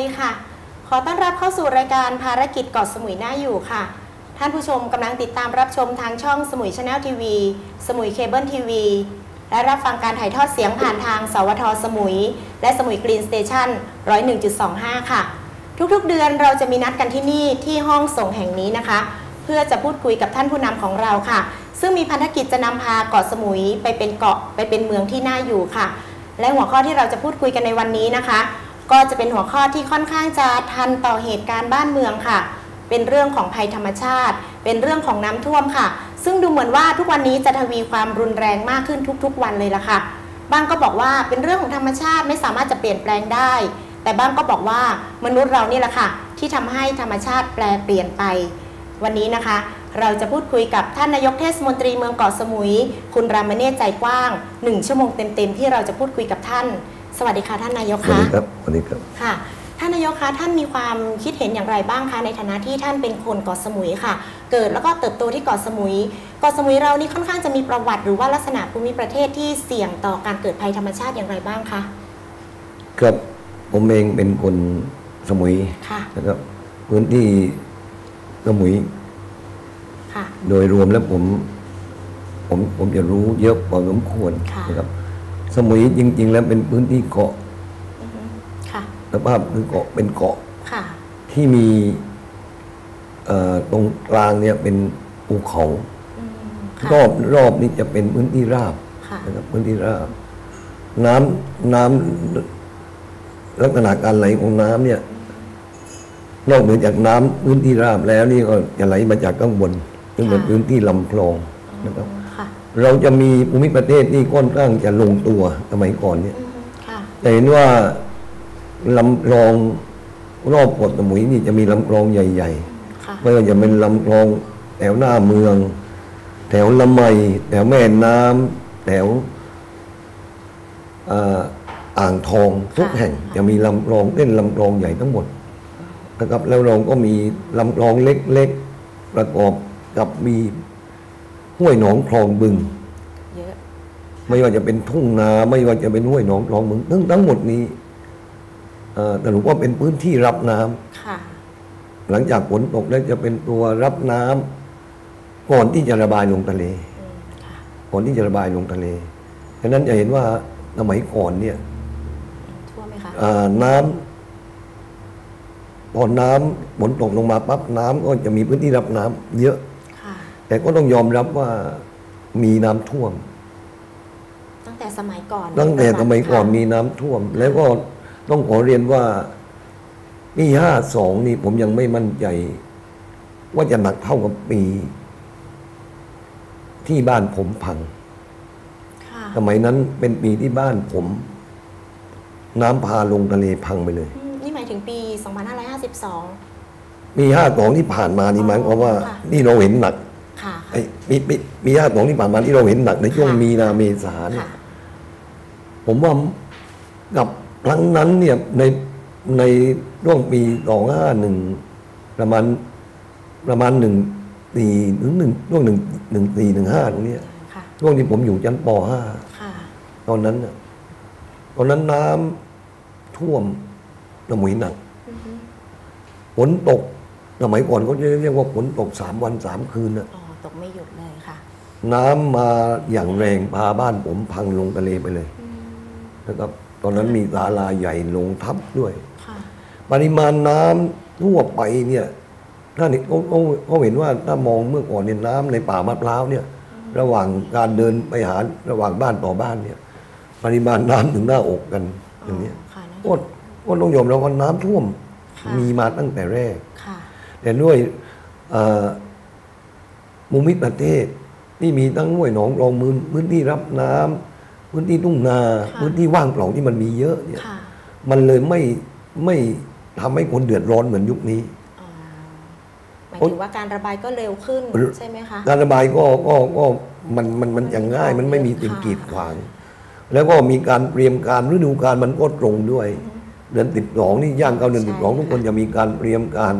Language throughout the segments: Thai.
ดีค่ะ ขอต้อนรับเข้าสู่รายการภารกิจเกาะสมุยน่าอยู่ค่ะ ท่านผู้ชมกำลังติดตามรับชมทางช่องสมุยชาแนลทีวี สมุยเคเบิลทีวี และรับฟังการถ่ายทอดเสียงผ่านทางสวทสมุย และสมุยกรีนสเตชัน101.25 ค่ะ ทุกๆเดือนเราจะมีนัดกันที่นี่ที่ห้องส่งแห่งนี้นะคะ เพื่อจะพูดคุยกับท่านผู้นำของเราค่ะ ซึ่งมีพันธกิจจะนำพาเกาะสมุยไปเป็นเกาะไปเป็นเมืองที่น่าอยู่ค่ะ และหัวข้อที่เราจะพูดคุยกันในวันนี้นะคะ ก็จะเป็นหัวข้อที่ค่อนข้างจะทันต่อเหตุการณ์บ้านเมืองค่ะ เป็นเรื่องของภัยธรรมชาติ เป็นเรื่องของน้ำท่วมค่ะ ซึ่งดูเหมือนว่าทุกวันนี้จะทวีความรุนแรงมากขึ้นทุกๆ วันเลยล่ะค่ะบางก็บอกว่าเป็นเรื่องของธรรมชาติไม่สามารถจะเปลี่ยนแปลงได้ แต่บางก็บอกว่ามนุษย์เรานี่แหละค่ะ ที่ทำให้ธรรมชาติแปลเปลี่ยนไป วันนี้นะคะ เราจะพูดคุยกับท่านนายกเทศมนตรีเมืองเกาะสมุย คุณรามเนตรใจกว้างหนึ่งชั่วโมงเต็มๆที่เราจะพูดคุยกับท่าน สวัสดีค่ะท่านนายกสวัสคะดีครับสวัสดีครับค่ะ ท่านนายกคะท่านมีความคิดเห็นอย่างไรบ้างคะในฐานะที่ท่านเป็นคนเกาะสมุยค่ะ เกิดแล้วก็เติบโตที่เกาะสมุยเกาะสมุยเรานี่ค่อนข้างจะมีประวัติหรือว่าลักษณะภูมิประเทศที่เสี่ยงต่อการเกิดภัยธรรมชาติอย่างไรบ้างคะครับผมเองเป็นคนสมุยค่ะนะครับพื้นที่สมุยค่ะโดยรวมแล้วผม ผมผมจะรู้เยอะพอสมควรค่ะนะครับ สมุยจริง ๆ แล้วเป็นพื้นที่เกาะอือฮึค่ะสภาพคือเกาะเป็นเกาะค่ะ ที่มีเอ่อตรงกลางเนี่ยเป็นภูเขาอืมค่ะรอบรอบนี้จะเป็นพื้นที่ราบค่ะนะครับพื้นที่ราบ น้ำน้ำลักษณะการไหลของน้ำเนี่ยนอกเหนือจากน้ำพื้นที่ราบแล้วนี่ก็จะไหลมาจากข้างบนซึ่งเป็นพื้นที่ลำคลองนะครับค่ะ เราจะมีภูมิประเทศที่ค่อนข้างจะลงตัวสมัยก่อนเนี่ยอืมค่ะจะเห็นว่าลำคลองรอบเกาะสมุยนี่จะมีลำคลองใหญ่ๆค่ะไม่ว่าจะเป็นลำคลองแถวหน้าเมือง แถวละไมแถวแม่น้ำแถวเอ่ออ่างทองทุกแห่งจะมีลำคลองเล่นลำคลองใหญ่ทั้งหมดนะครับแล้วเราก็มีลำคลองเล็กๆประกอบกับมี ห้วยหนองคลองบึง เยอะ ไม่ว่าจะเป็นทุ่งนาไม่ว่าจะเป็นห้วยหนองคลองบึงทั้งทั้งหมดนี้เอ่อแต่รู้ว่าเป็นพื้นที่รับน้ำค่ะ หลังจากฝนตกแล้วจะเป็นตัวรับน้ำก่อนที่จะระบายลงทะเลอืมค่ะก่อนที่จะระบายลงทะเลดังนั้นจะเห็นว่าสมัยก่อนเนี่ยท่วมไหมคะอ่าน้ำพอน้ำฝนตกลงมาปั๊บน้ำก็จะมีพื้นที่รับน้ำเยอะค่ะ แต่ก็ต้องยอมรับว่ามีน้ำท่วม ตั้งแต่สมัยก่อน ตั้งแต่สมัยก่อนค่ะมีน้ำท่วม แล้วก็ต้องขอเรียนว่าปีห้าสองนี่ผมยังไม่มั่นใจ ว่าจะหนักเท่ากับปี ที่บ้านผมพังค่ะสมัยนั้นเป็นปีที่บ้านผม น้ำพาลงทะเลพังไปเลยอืมนี่หมายถึงปี 2552 ปีห้าสองที่ผ่านมานี่หมายความว่าค่ะนี่เราเห็นหนัก ค่ะไอ้ปีปีปีห้าสองที่ผ่านมาที่เราเห็นหนักในช่วงค่ะมีนาเมษาเนี่ยค่ะผมว่ากับครั้งนั้นเนี่ยในในช่วงปีสองห้าหนึ่งประมาณประมาณหนึ่งสี่ถึงหนึ่งช่วงหนึ่งหนึ่งสี่หนึ่งห้าตรงเนี้ยค่ะช่วงที่ผมอยู่ชั้นปห้าค่ะตอนนั้นน่ะตอนนั้นน้ำท่วมสมุยหนักอือฮึฝนตกสมัยก่อนเขาจะเรียกว่าฝนตกสามวันสามคืนน่ะ อ๋อ ตกไม่หยุดเลยค่ะ น้ำมาอย่างแรงพาบ้านผมพังลงทะเลไปเลยอืมนะครับตอนนั้นมีศาลาใหญ่ลงทับด้วยค่ะปริมาณน้ำทั่วไปเนี่ยถ้าเนี่ยเขาเขาเขาเห็นว่าถ้ามองเมื่อก่อนเนี่ยน้ำในป่ามะพร้าวเนี่ย ระหว่างการเดินไปหาระหว่างบ้านต่อบ้านเนี่ย ปริมาณน้ำถึงหน้าอกกันอย่างเนี้ยค่ะนั่นก็ก็ต้องยอมรับว่าน้ำท่วมค่ะมีมาตั้งแต่แรกค่ะแต่ด้วย เอ่อมุมิประเทศที่มีทั้งห้วยหนองรองมืนพื้นที่รับน้ำพื้นที่ทุ่งนาค่ะพื้นที่ว่างเปล่าที่มันมีเยอะเนี่ยค่ะมันเลยไม่ไม่ทำให้คนเดือดร้อนเหมือนยุคนี้อ๋อหมายถึงว่าการระบายก็เร็วขึ้นหรือใช่ไหมคะการระบายก็ก็ก็มันมันมันอย่างง่ายมันไม่มีสิ่งค่ะกีดขวาง แล้วก็มีการเตรียมการฤดูการมันก็ตรงด้วย เดือนติดสองนี่ย่างเข้าเดือนใช่ติดสองทุกคนค่ะจะมีการเตรียมการ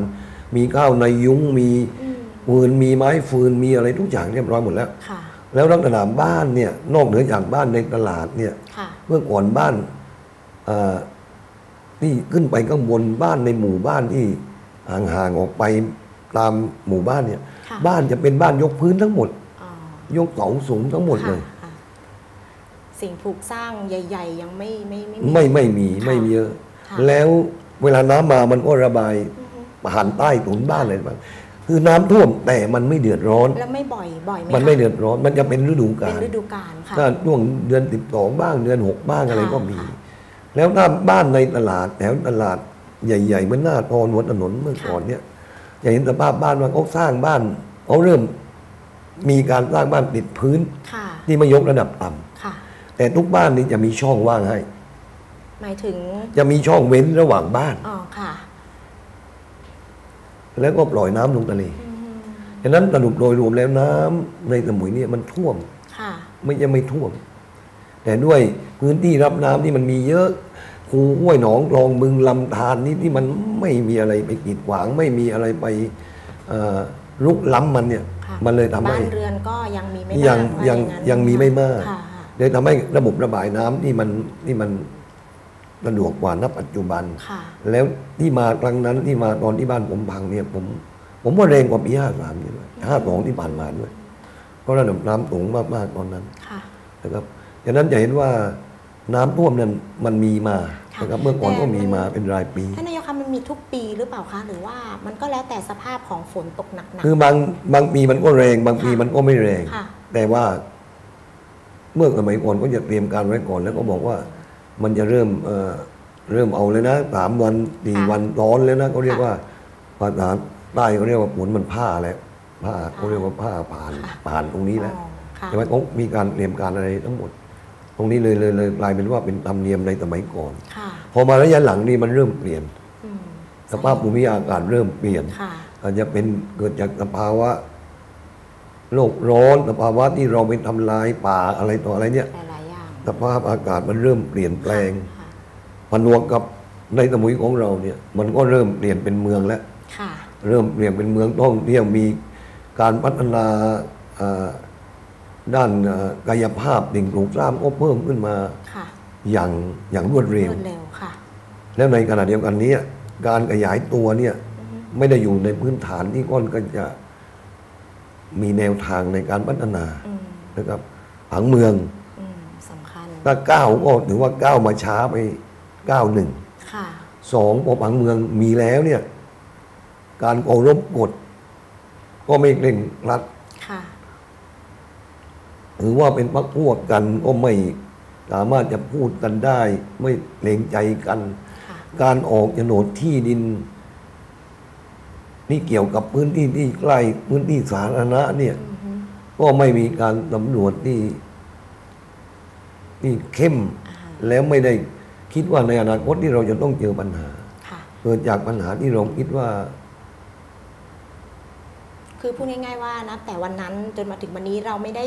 มีข้าวในยุ้งมีอืม ฟืนมีไม้ฟืนมีอะไรทุกอย่างเรียบร้อยหมดแล้วค่ะแล้วลักษณะบ้านเนี่ยนอกเหนือจากบ้านในตลาดเนี่ยค่ะเมื่อก่อนบ้านเอ่อที่ขึ้นไปข้างบนบ้านในหมู่บ้านที่ห่างๆออกไปตามหมู่บ้านเนี่ยค่ะบ้านจะเป็นบ้านยกพื้นทั้งหมดอ๋อยกเสาสูงทั้งหมดเลยค่ะค่ะสิ่งปลูกสร้างใหญ่ ๆ ยังไม่ไม่ไม่ไม่ไม่มีค่ะไม่มีเยอะค่ะแล้วเวลาน้ำมามันก็ระบายอือฮึผ่านใต้ถุนบ้านอะไรบ้าง คือน้ำท่วมแต่มันไม่เดือดร้อน แล้วไม่บ่อยบ่อยไหมมันคะไม่เดือดร้อน มันจะเป็นฤดูเป็กานลฤดูกาลค่ะถ้าช่วงเดือนสิบสองบ้างเดือนหกบ้างอะไรค่ะก็มีค่ะแล้วถ้าบ้านในตลาดแถวตลาดใหญ่ๆเหมือนหน้าทอนหัวถนนเมื่อก่อนเนี่ยจะเห็นสภาพบ้านว่าเขาสร้างบ้านเขาเริ่มมีการสร้างบ้านติดพื้นค่ะที่ไม่ยกระดับต่ำค่ะแต่ทุกบ้านนี้จะมีช่องว่างให้ หมายถึง จะมีช่องเว้นระหว่างบ้านอ๋อค่ะ แล้วก็ปล่อยน้ำลงทะเลอืมฉะนั้นสรุปโดยรวมแล้วน้ำในสมุยเนี่ยมันท่วมค่ะไม่จะไม่ท่วม แต่ด้วยพื้นที่รับน้ำที่มันมีเยอะคูห้วยหนองคลองบึงลำธารนี่ที่มันไม่มีอะไรไปกีดขวาง ไม่มีอะไรไปเอ่อรุกล้ำมันเนี่ยค่ะมันเลยทำให้บ้านเรือนก็ยังมีไม่ยังมากว่ายังอนั้นยังมีไม่มากค่ะค่ะเลยทำให้ระบบระบายน้ำที่มันที่มัน สะดวกกว่าณปัจจุบันค่ะแล้วที่มาครั้งนั้นที่มาตอนที่บ้านผมพังเนี่ยผมผมว่าแรงกว่าปีห้าสามนี่ด้วยห้าสองที่ผ่านมาด้วยเพราะระดับน้ำสูงมากๆตอนนั้นค่ะนะครับดังนั้นจะเห็นว่าน้ำท่วมนั้นมันมีมาค่ะนะครับเมื่อก่อนก็แต่มันมีมาเป็นรายปีท่านนายกคะมันมีทุกปีหรือเปล่าคะหรือว่ามันก็แล้วแต่สภาพของฝนตกหนักคือบางบางปีมันก็แรง บางปีค่ะมันก็ไม่แรงค่ะแต่ว่า เมื่อสมัยก่อนก็จะเตรียมการไว้ก่อนแล้วก็บอกว่า มันจะเริ่มเอ่อเริ่มเอาเลยนะสามวันสี่ค่ะวันร้อนแล้วนะเขาเรียกค่ะว่าภาษาใต้เขาเรียกว่าฝนมันผ้าแล้วผ้าเขาเรียกว่าผ้าผ่านค่ะผ่านตรงนี้แล้วอ๋อค่ะใช่ไหมเขามีการเตรียมการอะไรทั้งหมด ตรงนี้เลยเลยเลยกลายเป็นว่าเป็นธรรมเนียมในสมัยก่อนค่ะพอมาระยะหลังนี่มันเริ่มเปลี่ยนอืมสภาพภูมิอากาศเริ่มเปลี่ยนค่ะอาจจะเป็นเกิดจากสภาวะโลกร้อนสภาวะที่เราไปทำลายป่าอะไรต่ออะไรเนี่ย สภาพอากาศมันเริ่มเปลี่ยนแปลงค่ะผนวกกับในสมุยของเราเนี่ย มันก็เริ่มเปลี่ยนเป็นเมืองแล้วค่ะเริ่มเปลี่ยนเป็นเมืองท่องเที่ยวมีการพัฒนาอ่าด้านอ่ากายภาพสิ่งปลูกสร้างก็เพิ่มขึ้นมาค่ะอย่างอย่างรวดเร็วรวดเร็วค่ะแล้วในขณะเดียวกันเนี้การขยายตัวเนี่ยอือฮึไม่ได้อยู่ในพื้นฐานที่ก้อนก็จะมีแนวทางในการพัฒนาอืมนะครับผังเมืองอืมสำคัญ ถ้าก้าวก็ถือว่าก้าวมาช้าไปก้าวหนึ่งค่ะสองพอผังเมืองมีแล้วเนี่ย การเคารพกฎก็ไม่เร่งรัดค่ะหรือว่าเป็นพักพวกกันก็ไม่สามารถจะพูดกันได้ ไม่เกรงใจกันค่ะการออกโฉนดที่ดิน นี่เกี่ยวกับพื้นที่ที่ใกล้พื้นที่สาธารณะเนี่ยอือฮึก็ไม่มีการสำรวจที่ ที่เข้มอ่าแล้วไม่ได้คิดว่าในอนาคตที่เราจะต้องเจอปัญหาค่ะเกิดจากปัญหาที่เราคิดว่า คือพูดง่ายๆว่านะแต่วันนั้นจนมาถึงวันนี้เราไม่ได้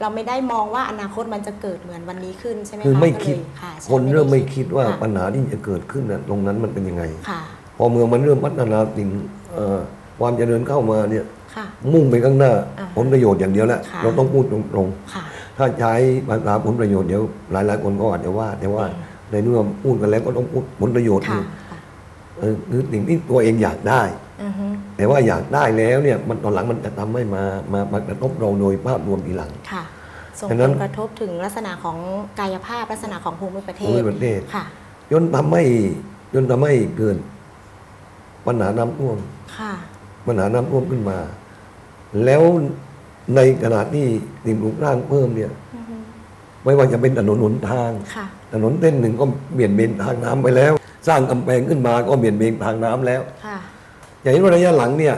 เราไม่ได้มองว่าอนาคตมันจะเกิดเหมือนวันนี้ขึ้นใช่ไหมคะคือไม่ก็เลยคิดค่ะใช่คนเริ่มไม่ด้คิดว่าค่ะปัญหาที่จะเกิดขึ้นนะตรงนั้นมันเป็นยังไงค่ะพอเมืองมันเริ่มพัฒนาสิ่งเอ่อความเจริญเข้ามาเนี่ยค่ะมุ่งไปข้างหน้าอ่าผลประโยชน์อย่างเดียวแหละค่ะเราต้องพูดตรงค่ะๆ ถ้าใช้ภาษาผลประโยชน์เดี๋ยวหลายๆคนก็อาจจะว่า แต่ว่าอืมในเมื่อพูดกันแล้วก็ต้องพูดผลประโยชน์ค่ะนี่เออคือสิ่งที่ตัวเองอยากได้อือฮึแต่ว่าอยากได้แล้วเนี่ยมันตอนหลังมันจะทำให้มามามากระทบเราโดยภาพรวมทีหลังค่ะส่งฉะผนั้นลกระทบถึงลักษณะของกายภาพลักษณะของภูมิประเทภูศมิประเทศค่ะจนทำให้จนทำให้เกิดปัญหาน้ำท่วมค่ะปัญหาน้ำท่วมขึ้นมา แล้ว ในขณะที่สิ่งปลูกสร้างเพิ่มเนี่ยอือฮึไม่ว่าจะเป็นถนนหนทางค่ะถนนเส้นหนึ่งก็เบี่ยนเบนทางน้ำไปแล้ว สร้างกำแพงขึ้นมาก็เบี่ยนเบนทางน้ำแล้วค่ะอย่างนี้ว่าระยะหลังเนี่ย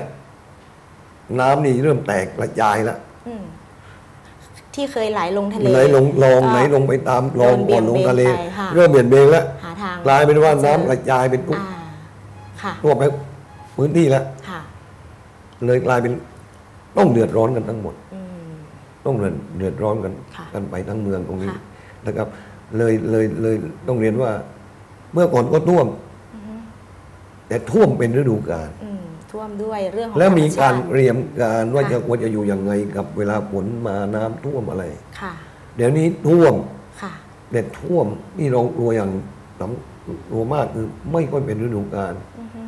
น้ำนี่เริ่มแตกกระจายแล้วอืมที่เคยไหลลงทะเลไหลลงคลองก็ไหลลงไปตามคลองเริ่ก่อนมลงทะเลเบี่ยงเบนไปค่ะเริ่มเบี่ยนเบนแล้วหาทางกลายเป็นว่าน้ำกระจายเป็นทุกอ่าค่ะทั่วไปพื้นที่แล้วค่ะเลยกลายเป็นต้องเดือดร้อนกันทั้งหมดอืม ต้องเดือดเดือดร้อนกันค่ะกันไปทั้งเมืองตรงนี้ค่ะนะครับ เลยเลยเลยต้องเรียนว่า เมื่อก่อนก็ท่วมอือฮึแต่ท่วมเป็นฤดูกาลอืมท่วมด้วยเรื่องของแล้วมีธรรการชติเตรียมการว่าค่ะจะควรจะอยู่ยังไงกับเวลาฝนมาน้ำท่วมอะไรค่ะเดี๋ยวนี้ท่วมค่ะแต่ท่วมนี่เรากลัวอย่างสำคัญมากคือไม่ค่อยเป็นฤดูกาลอือฮึ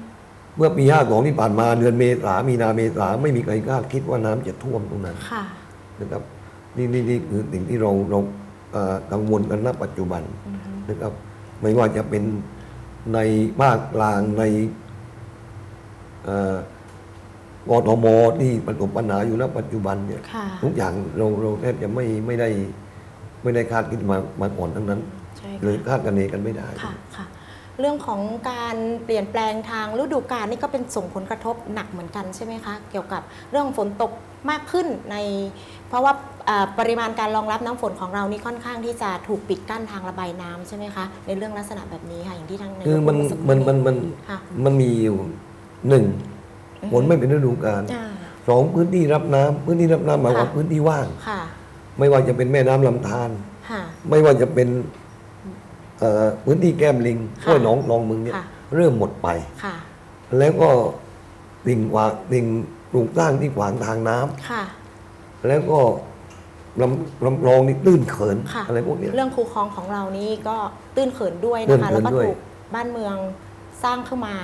เมื่อปีห้าสองที่ผ่านมาเดือนเมษามีนาเมษาไม่มีใครคาดคิดว่าน้ำจะท่วมตรงนั้นค่ะ นะครับนี่นี่นี่คือสิ่งที่เราเราเอ่อกังวลกันณปัจจุบันอือฮึนะครับ ไม่ว่าจะเป็นในภาคกลางในเอ่อกทมที่ประสบปัญหาอยู่ณปัจจุบันเนี่ยค่ะทุกอย่างเราเราแทบจะไม่ไม่ได้ไม่ได้คาดคิดมามาก่อนทั้งนั้นใช่เลยค่ะคาดกันเองกันไม่ได้ค่ะค่ะ เรื่องของการเปลี่ยนแปลงทางฤดูกาลนี่ก็เป็นส่งผลกระทบหนักเหมือนกันใช่ไหมคะ เกี่ยวกับเรื่องฝนตกมากขึ้นใน เพราะว่าอ่าปริมาณการรองรับน้ำฝนของเรานี่ค่อนข้างที่จะถูกปิดกั้นทางระบายน้ำใช่ไหมคะในเรื่องลักษณะแบบนี้ค่ะอย่างที่ทางนายกคือมันพูดเอสักครู่มันมันมันค่ะมันมีอยู่หนึ่งฝนไม่เป็นฤดูกาลอ่าสองพื้นที่รับน้ำพื้นที่รับน้ำหมายความค่ะพื้นที่ว่างค่ะไม่ว่าจะเป็นแม่น้ำลำธารค่ะไม่ว่าจะเป็นเอ่อ พื้นที่แก้มลิงค่ะห้วยหนองนองมึงเนี่ยค่ะเริ่มหมดไปค่ะแล้วก็สิ่งขวางสิ่งปลูกสร้างที่ขวางทางน้ำค่ะ แล้วก็ลำลำคลองนี่ตื้นเขินค่ะอะไรพวกเนี้ยเรื่องคูคลองของเรานี่ก็ตื้นเขินด้วยตื้นะนคะเขินแล้วก็ด้วยถูกบ้านเมืองสร้างขึ้นมา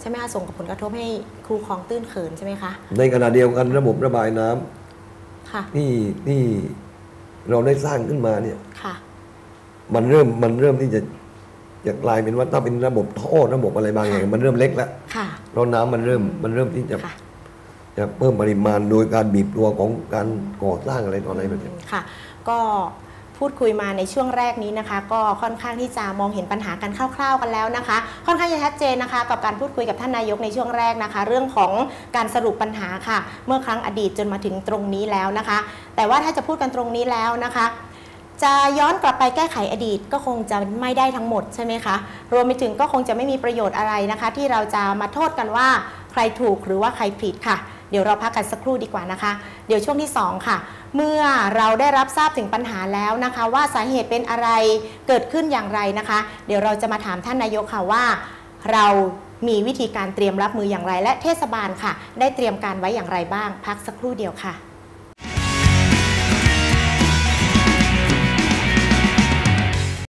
ใช่ไหมคะส่งผลกระทบให้คูคลองตื้นเขินใช่ไหมคะในขณะเดียวกันระบบระบายน้ำค่ะที่ที่เราได้สร้างขึ้นมาเนี่ยค่ะ มันเริ่มมันเริ่มที่จะจะกลายเป็นว่าถ้าเป็นระบบท่อระบบอะไรบางอย่างค่ะมันเริ่มเล็กแล้วค่ะเพราะน้ำมันเริ่มมันเริ่มที่จะค่ะจะเพิ่มปริมาณโดยการบีบตัวของการก่อสร้างอะไรต่ออะไรแบบเนี้ยค่ะ ก็พูดคุยมาในช่วงแรกนี้นะคะ ก็ค่อนข้างที่จะมองเห็นปัญหากันคร่าว ๆกันแล้วนะคะ ค่อนข้างจะชัดเจนนะคะ กับการพูดคุยกับท่านนายกในช่วงแรกนะคะ เรื่องของการสรุปปัญหาค่ะ เมื่อครั้งอดีตจนมาถึงตรงนี้แล้วนะคะ แต่ว่าถ้าจะพูดกันตรงนี้แล้วนะคะ จะย้อนกลับไปแก้ไขอดีตก็คงจะไม่ได้ทั้งหมดใช่ไหมคะ รวมไปถึงก็คงจะไม่มีประโยชน์อะไรนะคะ ที่เราจะมาโทษกันว่าใครถูกหรือว่าใครผิดค่ะ เดี๋ยวเราพักกันสักครู่ดีกว่านะคะ เดี๋ยวช่วงที่ 2 ค่ะ เมื่อเราได้รับทราบถึงปัญหาแล้วนะคะ ว่าสาเหตุเป็นอะไรเกิดขึ้นอย่างไรนะคะ เดี๋ยวเราจะมาถามท่านนายกค่ะว่า เรามีวิธีการเตรียมรับมืออย่างไร และเทศบาลค่ะ ได้เตรียมการไว้อย่างไรบ้าง พักสักครู่เดียวค่ะ